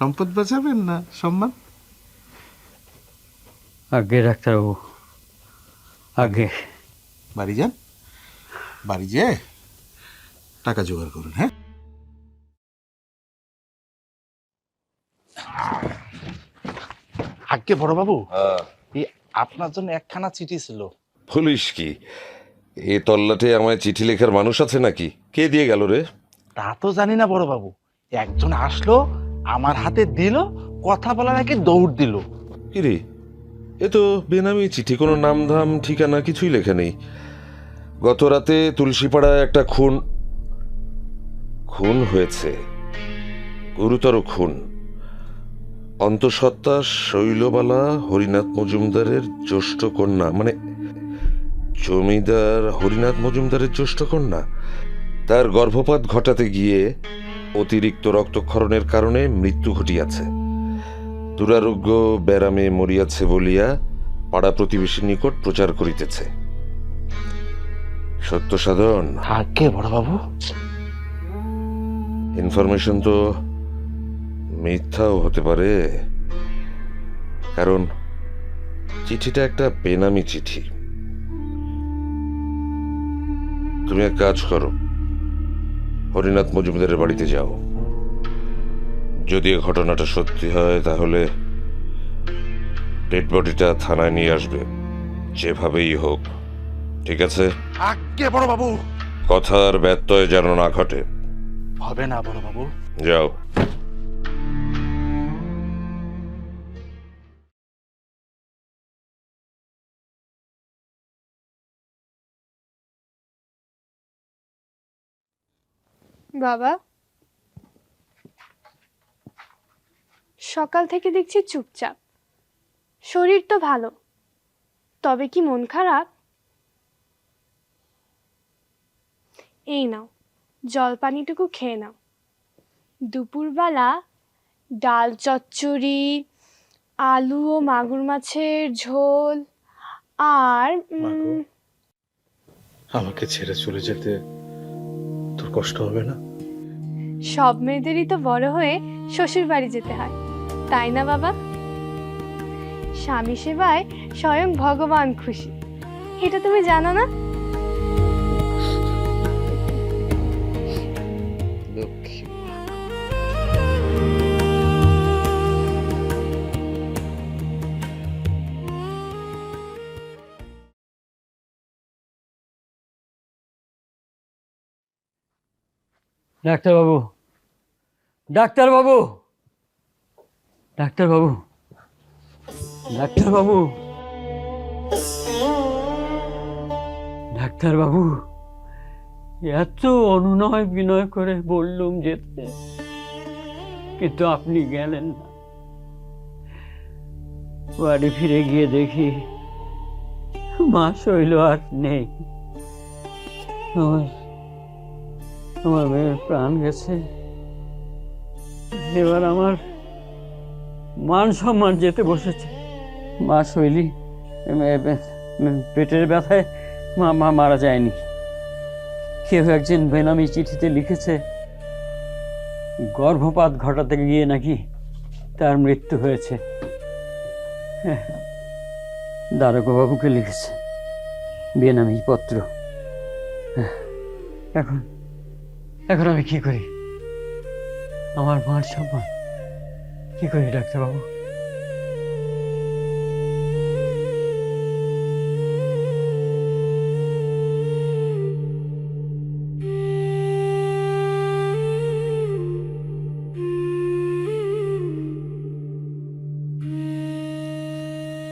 সম্পদ বাঁচাবেন না? সম্মান? আগে ডাক্তারবাবু আগে। বাড়ি যান। বাড়ি যেয়ে টাকা জোগাড় করুন হ্যাঁ? আগে বড়বাবু এই আপনার জন্য একখানা চিঠি ছিল। বলিস কি? এ তল্লাটে আমায় চিঠি লেখার মানুষ আছে নাকি? কে দিয়ে গেল রে? তা তো জানি না বড়বাবু। একজন আসলো আমার হাতে দিল, কথা বলার আগে দৌড় দিল। কিরে? এ তো বেনামি চিঠি, কোনো নাম ধাম ঠিকানা কিছুই লেখা নেই। গত রাতে তুলসীপাড়ায় একটা খুন খুন হয়েছে। গুরুতর খুন। অন্তঃসত্ত্বা শৈলবালা, হরিনাথ মজুমদারের জ্যেষ্ঠ কন্যা মানে জমিদার হরিনাথ মজুমদারের জ্যেষ্ঠ কন্যা, তার গর্ভপাত ঘটাতে গিয়ে অতিরিক্ত রক্তক্ষরণের কারণে মৃত্যু ঘটিয়াছে। দুরারোগ্য ব্যারামে মরিয়াছে বলিয়া পাড়া প্রতিবেশীর নিকট প্রচার করিতেছে। সত্য সাধন? আগে বড়বাবু? ইনফরমেশন তো মিথ্যাও হতে পারে। কারণ চিঠিটা একটা বেনামি চিঠি। তুমি এক কাজ করো হরিনাথ মজুমদারের বাড়িতে যাও। যদি এ ঘটনাটা সত্যি হয় তাহলে ডেড বডিটা থানায় নিয়ে আসবে। যেভাবেই হোক ঠিক আছে? আগে বড়বাবু! কথার ব্যত্যয় যেন না ঘটে। হবে না বড় বাবু যাও। বাবা। সকাল থেকে দেখছি চুপচাপ। শরীর তো ভালো। তবে কি মন খারাপ? এই নাও জল পানিটুকু খেয়ে নাও। দুপুরবেলা ডাল চচ্চড়ি, আলু ও মাগুর মাছের ঝোল, আর আমাকে ছেড়ে চলে যেতে কষ্ট হবে না। সব মেয়েদেরই তো বড় হয়ে শ্বশুর বাড়ি যেতে হয়, তাই না বাবা? স্বামী সেবায় স্বয়ং ভগবান খুশি। এটা তুমি জানো না? ডাক্তারবাবু। ডাক্তারবাবু। ডাক্তারবাবু। ডাক্তারবাবু। ডাক্তারবাবু, এত অনুনয় বিনয় করে বললুম যেতে কিন্তু আপনি গেলেন না। বাড়ি ফিরে গিয়ে দেখি মা শৈল আর নেই। আমার মেয়ের প্রাণ গেছে। এবার আমার মান সম্মান যেতে বসেছে। মা শৈলী পেটের ব্যথায় মা মা মারা যায়নি। কেউ একজন বেনামি চিঠিতে লিখেছে গর্ভপাত ঘটাতে গিয়ে নাকি তার মৃত্যু হয়েছে। হ্যাঁ দ্বারকাবাবুকে লিখেছে বেনামি পত্র। হ্যাঁ, এখন এখন আমি কি করি? আমার মার সম্মান কি করি ডাক্তারবাবু?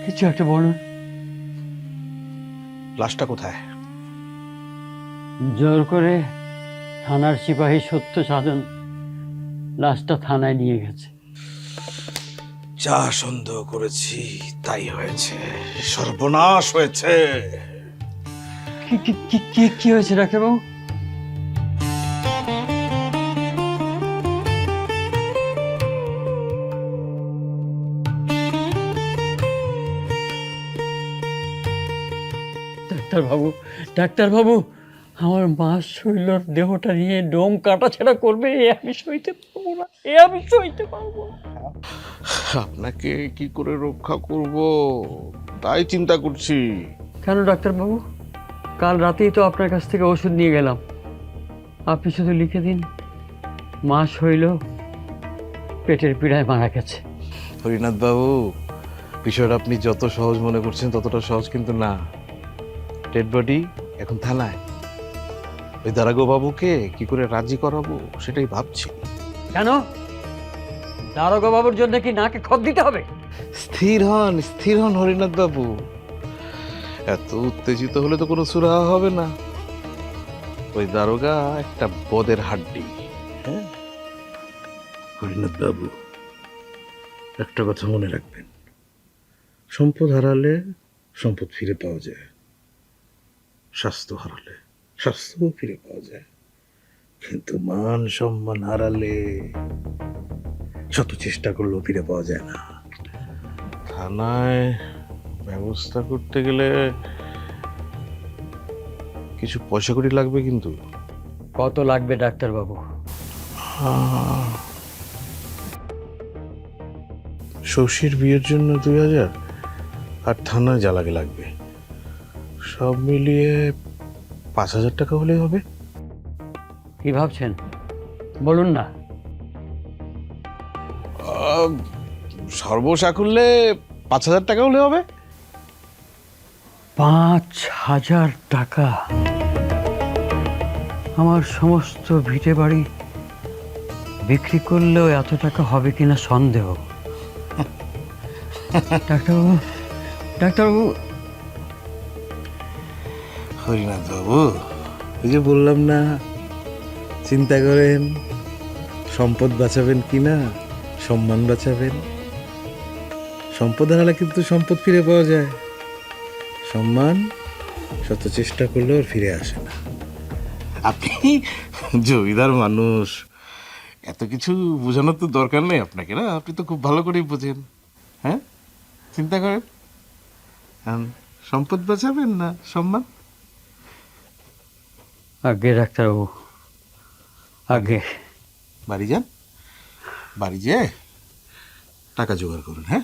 কিছু একটা বলুন। লাশটা কোথায়? জোর করে থানার সিপাহী সত্য সাধন লাশটা থানায় নিয়ে গেছে। যা সন্দেহ করেছি তাই হয়েছে। সর্বনাশ হয়েছে। কি কি কি কি কি হয়েছে ডাক্তারবাবু? ডাক্তারবাবু ডাক্তারবাবু আমার মা শৈলর দেহটা নিয়ে ডোম কাটাছেড়া করবে এ আমি সইতে পারব না এ আমি সইতে পারব আপনাকে কি করে রক্ষা করব? তাই চিন্তা করছি। কেন ডাক্তারবাবু? কাল রাতেই তো আপনার কাছ থেকে ওষুধ নিয়ে গেলাম। আপনি শুধু লিখে দিন মা শৈল পেটের পীড়ায় মারা গেছে। হরিনাথ বাবু বিষয়টা আপনি যত সহজ মনে করছেন ততটা সহজ কিন্তু না। ডেড বডি এখন থানায়। ওই দারাগো বাবুকে কি করে রাজি করাবো সেটাই ভাবছি। কেন? দারোগা বাবুর জন্য কি নাকে খত দিতে হবে? স্থির হন স্থির হন হরিনাথ বাবু। এত উত্তেজিত হলে তো কোনো সুরাহা হবে না। ওই দারোগা একটা বদের হাড্ডি। হ্যাঁ? হরিনাথ বাবু একটা কথা মনে রাখবেন। সম্পদ হারালে সম্পদ ফিরে পাওয়া যায়। স্বাস্থ্য হারালে। স্বাস্থ্যও ফিরে পাওয়া যায়। কিন্তু মান সম্মান হারালে শত চেষ্টা করলেও ফিরে পাওয়া যায় না। থানায় ব্যবস্থা করতে গেলে কিছু পয়সা কড়ি লাগবে কিন্তু। কত লাগবে ডাক্তারবাবু? শশীর বিয়ের জন্য দুই হাজার আর থানায় জ্বালাগে লাগবে। সব মিলিয়ে পাঁচ হাজার টাকা হলেই হবে। কি ভাবছেন? বলুন না। সর্বসাকুল্যে পাঁচ হাজার টাকা হলে হবে। পাঁচ হাজার টাকা? আমার সমস্ত ভিটে বাড়ি বিক্রি করলেও এত টাকা হবে কিনা সন্দেহ। ডাক্তারবাবু ডাক্তারবাবু হরিনাথ বাবু ওই যে বললাম না চিন্তা করেন সম্পদ বাঁচাবেন কি না সম্মান বাঁচাবেন। সম্পদ হারালে কিন্তু সম্পদ ফিরে পাওয়া যায়। সম্মান শত চেষ্টা করলেও ফিরে আসে না। আপনি জমিদার মানুষ এত কিছু বোঝানোর তো দরকার নেই আপনাকে না? আপনি তো খুব ভালো করেই বোঝেন। হ্যাঁ? চিন্তা করেন। সম্পদ বাঁচাবেন না? সম্মান? আগে ডাক্তারবাবু আগে। বাড়ি যান? বাড়ি যেয়ে টাকা জোগাড় করুন হ্যাঁ?